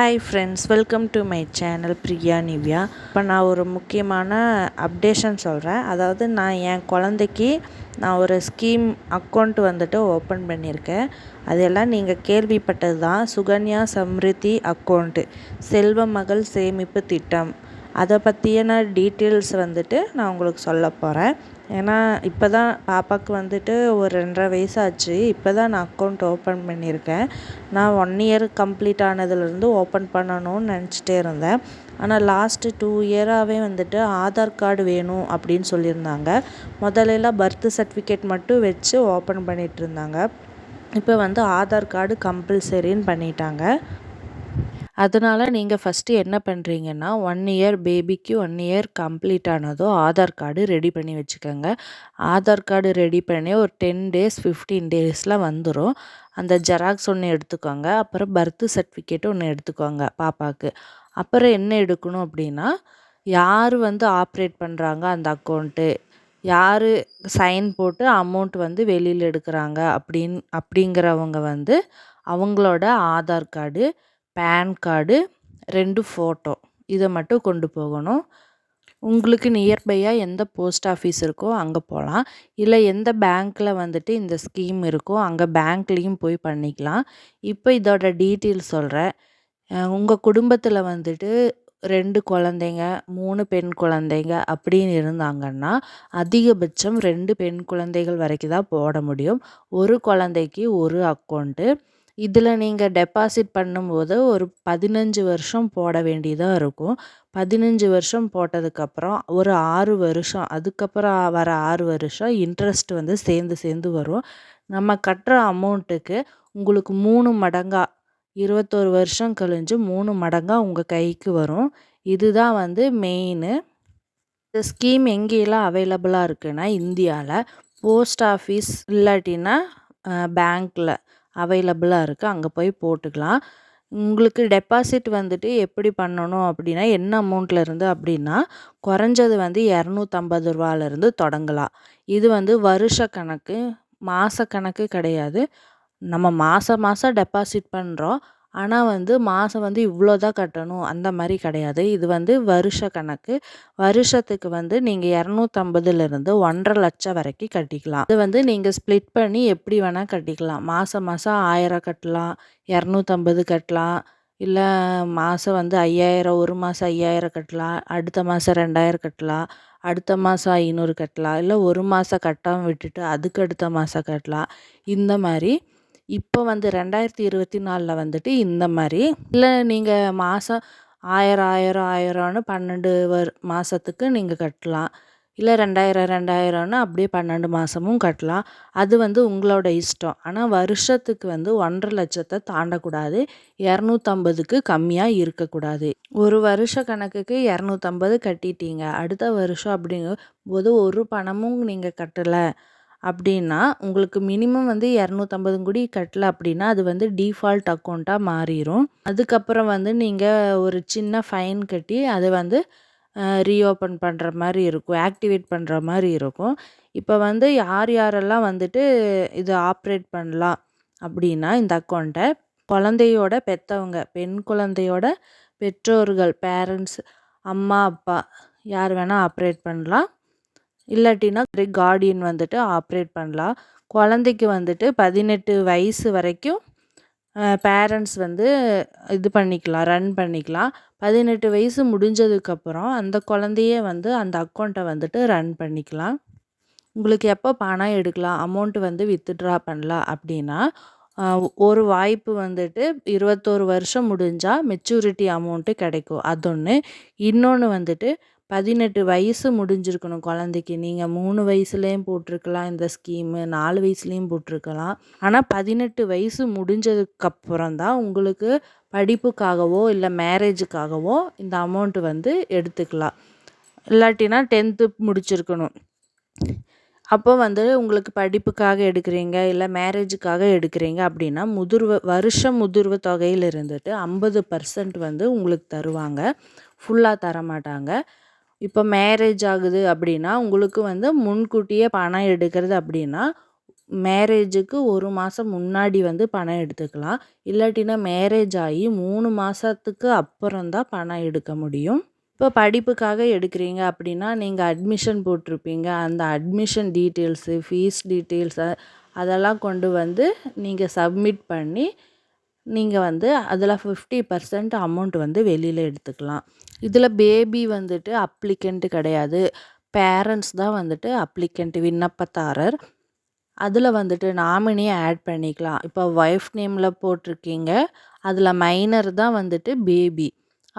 Hi friends welcome to my channel Priya Nivya இப்போ நான் ஒரு முக்கியமான அப்டேஷன் சொல்கிறேன் அதாவது நான் என் குழந்தைக்கு நான் ஒரு ஸ்கீம் அக்கௌண்ட் வந்துட்டு ஓப்பன் பண்ணியிருக்கேன். அதெல்லாம் நீங்கள் கேள்விப்பட்டது தான் சுகன்யா சம்ரித்தி அக்கௌண்ட்டு செல்வ மகள் சேமிப்பு திட்டம். அதை பற்றியான டீட்டெயில்ஸ் வந்துட்டு நான் உங்களுக்கு சொல்ல போகிறேன் ஏன்னா இப்போ தான் பாப்பாவுக்கு வந்துட்டு ஒரு ரெண்டரை வயசு ஆச்சு இப்போ தான் நான் அக்கௌண்ட் ஓப்பன் பண்ணியிருக்கேன். நான் ஒன் இயர் கம்ப்ளீட் ஆனதுலேருந்து ஓப்பன் பண்ணணும்னு நினச்சிட்டே இருந்தேன். ஆனால் லாஸ்ட்டு டூ இயராகவே வந்துட்டு ஆதார் கார்டு வேணும் அப்படின்னு சொல்லியிருந்தாங்க. முதல்லலாம் பர்த் சர்டிஃபிகேட் மட்டும் வச்சு ஓப்பன் பண்ணிகிட்டு இருந்தாங்க. இப்போ வந்து ஆதார் கார்டு கம்பல்சரின்னு பண்ணிட்டாங்க. அதனால் நீங்கள் ஃபஸ்ட்டு என்ன பண்ணுறீங்கன்னா ஒன் இயர் பேபிக்கு ஒன் இயர் கம்ப்ளீட் ஆனதும் ஆதார் கார்டு ரெடி பண்ணி வச்சுக்கோங்க. ஆதார் கார்டு ரெடி பண்ணி ஒரு டென் டேஸ் ஃபிஃப்டீன் டேஸில் வந்துடும் அந்த ஜெராக்ஸ் ஒன்று எடுத்துக்கோங்க. அப்புறம் பர்த்து சர்டிஃபிகேட் ஒன்று எடுத்துக்கோங்க பாப்பாவுக்கு அப்புறம் என்ன எடுக்கணும் அப்படின்னா யார் வந்து ஆப்ரேட் பண்ணுறாங்க அந்த அக்கௌண்ட்டு யார் சைன் போட்டு அமௌண்ட் வந்து வெளியில் எடுக்கிறாங்க அப்படின் அப்படிங்கிறவங்க வந்து அவங்களோட ஆதார் கார்டு பேன் கார்டு ரெண்டு ஃபோட்டோ. இதை மட்டும் கொண்டு போகணும். உங்களுக்கு நியர்பையாக எந்த போஸ்ட் ஆஃபீஸ் இருக்கோ அங்கே போகலாம் இல்லை எந்த பேங்க்கில் வந்துட்டு இந்த ஸ்கீம் இருக்கோ அங்கே பேங்க்லேயும் போய் பண்ணிக்கலாம். இப்போ இதோட டீட்டெயில்ஸ் சொல்கிறேன் உங்கள் குடும்பத்தில் வந்துட்டு ரெண்டு குழந்தைங்க மூணு பெண் குழந்தைங்க அப்படின்னு இருந்தாங்கன்னா அதிகபட்சம் ரெண்டு பெண் குழந்தைகள் வரைக்கும் தான் போட முடியும். ஒரு குழந்தைக்கு ஒரு அக்கௌண்ட்டு இதில் நீங்கள் டெபாசிட் பண்ணும்போது ஒரு பதினஞ்சு வருஷம் போட வேண்டியதாக இருக்கும். பதினஞ்சு வருஷம் போட்டதுக்கப்புறம் ஒரு ஆறு வருஷம் அதுக்கப்புறம் வர ஆறு வருஷம் இன்ட்ரெஸ்ட் வந்து சேர்ந்து சேர்ந்து வரும். நம்ம கட்டுற அமௌண்ட்டுக்கு உங்களுக்கு மூணு மடங்காக இருபத்தோரு வருஷம் கழிஞ்சு மூணு மடங்காக உங்கள் கைக்கு வரும். இதுதான் வந்து மெயினு இந்த ஸ்கீம் எங்கேயெல்லாம் அவைலபிளாக இருக்குன்னா இந்தியாவில் போஸ்ட் ஆஃபீஸ் இல்லாட்டினா பேங்க்கில் அவைலபிளாக இருக்குது அங்கே போய் போட்டுக்கலாம். உங்களுக்கு டெபாசிட் வந்துட்டு எப்படி பண்ணணும் அப்படின்னா என்ன அமௌண்ட்டில் இருந்து அப்படின்னா குறைஞ்சது வந்து இரநூத்தம்பது ரூபாலேருந்து தொடங்கலாம். இது வந்து வருஷ கணக்கு மாத கணக்கு கிடையாது. நம்ம மாதம் மாதம் டெபாசிட் பண்ணுறோம் ஆனால் வந்து மாதம் வந்து இவ்வளோ தான் கட்டணும். அந்த மாதிரி கிடையாது. இது வந்து வருஷ கணக்கு. வருஷத்துக்கு வந்து நீங்கள் இரநூத்தம்பதுலேருந்து ஒன்றரை லட்சம் வரைக்கும் கட்டிக்கலாம். இது வந்து நீங்கள் ஸ்ப்ளிட் பண்ணி எப்படி வேணால் கட்டிக்கலாம். மாதம் மாதம் ஆயிரம் கட்டலாம் இரநூத்தம்பது கட்டலாம். இல்லை மாதம் வந்து ஐயாயிரம் ஒரு மாதம் ஐயாயிரம் கட்டலாம். அடுத்த மாதம் ரெண்டாயிரம் கட்டலாம். அடுத்த மாதம் ஐநூறு கட்டலாம். இல்லை ஒரு மாதம் கட்டாமல் விட்டுட்டு அதுக்கு அடுத்த மாதம் கட்டலாம். இந்த மாதிரி இப்போ வந்து ரெண்டாயிரத்தி இருபத்தி நாலில் வந்துட்டு இந்த மாதிரி. இல்லை நீங்கள் மாதம் ஆயிரம் ஆயிரம் ஆயிரம்னு பன்னெண்டு வர் மாதத்துக்கு நீங்கள் கட்டலாம். இல்லை ரெண்டாயிரம் ரெண்டாயிரம்னு அப்படியே பன்னெண்டு மாதமும் கட்டலாம். அது வந்து உங்களோட இஷ்டம். ஆனால் வருஷத்துக்கு வந்து ஒன்றரை லட்சத்தை தாண்டக்கூடாது. இரநூத்தம்பதுக்கு கம்மியாக இருக்கக்கூடாது. ஒரு வருஷ கணக்குக்கு இரநூத்தம்பது கட்டிட்டீங்க. அடுத்த வருஷம் அப்படிங்கும் போது ஒரு பணமும் நீங்கள் கட்டலை. அப்படின்னா உங்களுக்கு மினிமம் வந்து இரநூத்தம்பது கோடி கட்டல அப்படின்னா அது வந்து டிஃபால்ட் அக்கௌண்ட்டாக மாறிடும் அதுக்கப்புறம் வந்து நீங்கள் ஒரு சின்ன ஃபைன் கட்டி அதை வந்து ரீஓப்பன் பண்ணுற மாதிரி இருக்கும். ஆக்டிவேட் பண்ணுற மாதிரி இருக்கும். இப்போ வந்து யார் யாரெல்லாம் வந்துட்டு இது ஆப்ரேட் பண்ணலாம் அப்படின்னா இந்த அக்கௌண்ட்டை குழந்தையோட பெற்றவங்க பெண் குழந்தையோட பெற்றோர்கள் பேரண்ட்ஸ் அம்மா அப்பா யார் வேணால் ஆப்ரேட் பண்ணலாம். இல்லாட்டினா கார்டியன் வந்துட்டு ஆப்ரேட் பண்ணலாம். குழந்தைக்கு வந்துட்டு பதினெட்டு வயசு வரைக்கும் பேரண்ட்ஸ் வந்து இது பண்ணிக்கலாம் ரன் பண்ணிக்கலாம். பதினெட்டு வயசு முடிஞ்சதுக்கப்புறம் அந்த குழந்தையே வந்து அந்த அக்கௌண்ட்டை வந்துட்டு ரன் பண்ணிக்கலாம். உங்களுக்கு எப்போ பணம் எடுக்கலாம் அமௌண்ட்டு வந்து வித்ட்ரா பண்ணலாம் அப்படின்னா ஒரு வாய்ப்பு வந்துட்டு இருபத்தோரு வருஷம் முடிஞ்சால் மெச்சூரிட்டி அமௌண்ட்டு கிடைக்கும். அது ஒன்று இன்னொன்று வந்துட்டு பதினெட்டு வயசு முடிஞ்சிருக்கணும் குழந்தைக்கு. நீங்கள் மூணு வயசுலேயும் போட்டிருக்கலாம் இந்த ஸ்கீமு நாலு வயசுலேயும் போட்டிருக்கலாம். ஆனால் பதினெட்டு வயசு முடிஞ்சதுக்கப்புறம் தான் உங்களுக்கு படிப்புக்காகவோ இல்லை மேரேஜுக்காகவோ இந்த அமௌண்ட்டு வந்து எடுத்துக்கலாம். இல்லாட்டினா டென்த்து முடிச்சிருக்கணும். அப்போ வந்து உங்களுக்கு படிப்புக்காக எடுக்கிறீங்க இல்லை மேரேஜுக்காக எடுக்கிறீங்க அப்படின்னா முதிர்வு வருஷ முதிர்வு தொகையில் இருந்துட்டு ஐம்பது பர்சன்ட் வந்து உங்களுக்கு தருவாங்க. ஃபுல்லாக தர மாட்டாங்க இப்போ மேரேஜ் ஆகுது அப்படின்னா உங்களுக்கு வந்து முன்கூட்டியே பணம் எடுக்கிறது அப்படின்னா மேரேஜுக்கு ஒரு மாதம் முன்னாடி வந்து பணம் எடுத்துக்கலாம். இல்லாட்டினா மேரேஜ் ஆகி மூணு மாதத்துக்கு அப்புறம் தான் பணம் எடுக்க முடியும். இப்போ படிப்புக்காக எடுக்கிறீங்க அப்படின்னா நீங்கள் அட்மிஷன் போட்டிருப்பீங்க. அந்த அட்மிஷன் டீட்டெயில்ஸு ஃபீஸ் டீட்டெயில்ஸு அதெல்லாம் கொண்டு வந்து நீங்கள் சப்மிட் பண்ணி நீங்கள் வந்து அதில் ஃபிஃப்டி பர்சன்ட் அமௌண்ட் வந்து வெளியில் எடுத்துக்கலாம். இதில் பேபி வந்துட்டு அப்ளிகண்ட்டு கிடையாது. பேரண்ட்ஸ் தான் வந்துட்டு அப்ளிகண்ட் விண்ணப்பதாரர். அதில் வந்துட்டு நாமினியை ஆட் பண்ணிக்கலாம். இப்போ ஒய்ஃப் நேமில் போட்டிருக்கீங்க. அதில் மைனர் தான் வந்துட்டு பேபி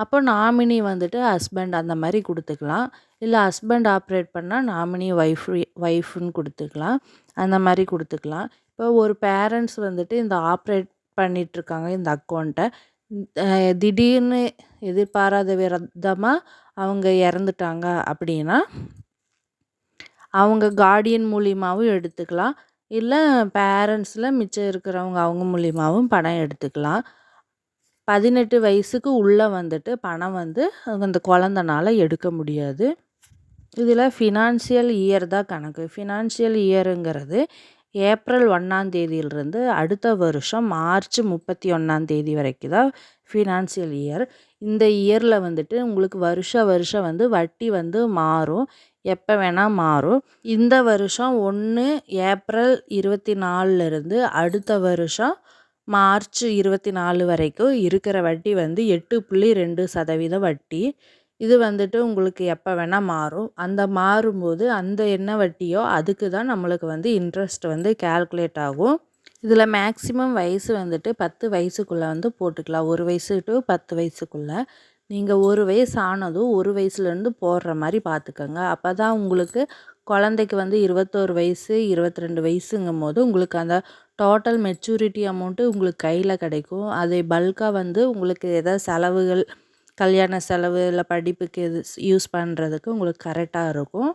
அப்போ நாமினி வந்துட்டு ஹஸ்பண்ட் அந்த மாதிரி கொடுத்துக்கலாம். இல்லை ஹஸ்பண்ட் ஆப்ரேட் பண்ணால் நாமினி ஒய்ஃப் ஒய்ஃப்னு கொடுத்துக்கலாம். அந்த மாதிரி கொடுத்துக்கலாம். இப்போ ஒரு பேரண்ட்ஸ் வந்துட்டு இந்த ஆப்ரேட் பண்ணிகிட்ருக்காங்க இந்த அக்கௌண்ட்டை திடீர்னு எதிர்பாராத விதமாக அவங்க இறந்துட்டாங்க அப்படின்னா அவங்க கார்டியன் மூலியமாகவும் எடுத்துக்கலாம். இல்லை பேரண்ட்ஸில் மிச்சம் இருக்கிறவங்க அவங்க மூலியமாகவும் பணம் எடுத்துக்கலாம். பதினெட்டு வயசுக்கு உள்ளே வந்துட்டு பணம் வந்து அந்த குழந்தனால எடுக்க முடியாது. இதில் ஃபினான்ஷியல் இயர் தான் கணக்கு. ஃபினான்ஷியல் இயருங்கிறது ஏப்ரல் ஒன்றாந்தேதியிலிருந்து அடுத்த வருஷம் மார்ச் முப்பத்தி ஒன்றாந்தேதி வரைக்கும் தான் ஃபினான்ஷியல் இயர் இந்த இயரில் வந்துட்டு உங்களுக்கு வருஷ வருஷம் வந்து வட்டி வந்து மாறும். எப்போ வேணால் மாறும். இந்த வருஷம் ஒன்று ஏப்ரல் இருபத்தி நாலுலேருந்து அடுத்த வருஷம் மார்ச் இருபத்தி நாலு வரைக்கும் இருக்கிற வட்டி வந்து எட்டு புள்ளி ரெண்டு சதவீத வட்டி. இது வந்துட்டு உங்களுக்கு எப்போ வேணால் மாறும். அந்த மாறும்போது அந்த என்ன வட்டியோ அதுக்கு தான் நம்மளுக்கு வந்து இன்ட்ரெஸ்ட் வந்து கேல்குலேட் ஆகும். இதில் மேக்ஸிமம் வயசு வந்துட்டு பத்து வயசுக்குள்ளே வந்து போட்டுக்கலாம். ஒரு வயசு டு பத்து வயசுக்குள்ளே. நீங்கள் ஒரு வயசு ஆனதும் ஒரு வயசுலேருந்து போடுற மாதிரி பார்த்துக்கோங்க அப்போ தான் உங்களுக்கு குழந்தைக்கு வந்து இருபத்தோரு வயசு இருபத்தி ரெண்டு வயசுங்கும் போது உங்களுக்கு அந்த டோட்டல் மெச்சூரிட்டி அமௌண்ட்டு உங்களுக்கு கையில் கிடைக்கும். அதை பல்காக வந்து உங்களுக்கு எதாவது செலவுகள் கல்யாண செலவு இல்லை படிப்புக்கு எது யூஸ் பண்ணுறதுக்கு உங்களுக்கு கரெக்டாக இருக்கும்.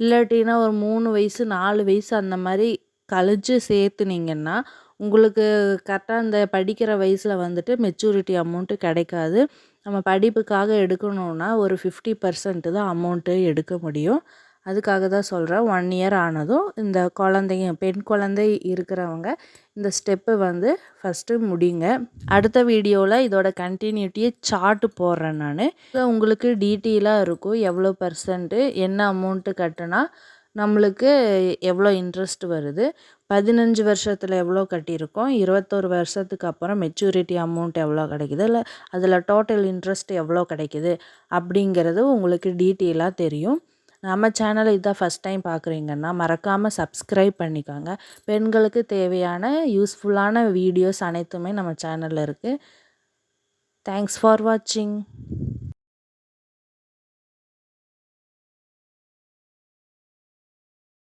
இல்லாட்டினா ஒரு மூணு வயசு நாலு வயசு அந்த மாதிரி கழிச்சு சேர்த்துனீங்கன்னா உங்களுக்கு கரெக்டாக அந்த படிக்கிற வயசில் வந்துட்டு மெச்சூரிட்டி அமௌண்ட்டு கிடைக்காது. நம்ம படிப்புக்காக எடுக்கணுன்னா ஒரு ஃபிஃப்டி பர்சன்ட்டு தான் அமௌண்ட்டு எடுக்க முடியும். அதுக்காக தான் சொல்கிறேன் ஒன் இயர் ஆனதும் இந்த குழந்தைங்க பெண் குழந்தை இருக்கிறவங்க இந்த ஸ்டெப்பு வந்து ஃபஸ்ட்டு முடிங்க. அடுத்த வீடியோவில் இதோட கண்டினியூட்டியை சார்ட்டு போடுறேன் நான். உங்களுக்கு டீட்டெயிலாக இருக்கும். எவ்வளோ பர்சன்ட்டு என்ன அமௌண்ட்டு கட்டினா நம்மளுக்கு எவ்வளோ இன்ட்ரெஸ்ட் வருது. பதினஞ்சு வருஷத்தில் எவ்வளோ கட்டியிருக்கோம். இருபத்தோரு வருஷத்துக்கு அப்புறம் மெச்சூரிட்டி அமௌண்ட் எவ்வளோ கிடைக்குது? இல்லை அதில் டோட்டல் இன்ட்ரெஸ்ட் எவ்வளோ கிடைக்குது? அப்படிங்கிறது உங்களுக்கு டீட்டெயிலாக தெரியும். நம்ம சேனலை இதான் ஃபஸ்ட் டைம் பார்க்குறீங்கன்னா மறக்காமல் சப்ஸ்கிரைப் பண்ணிக்கோங்க. பெண்களுக்கு தேவையான யூஸ்ஃபுல்லான வீடியோஸ் அனைத்துமே நம்ம சேனலில் இருக்குது தேங்க்ஸ் ஃபார் வாட்சிங்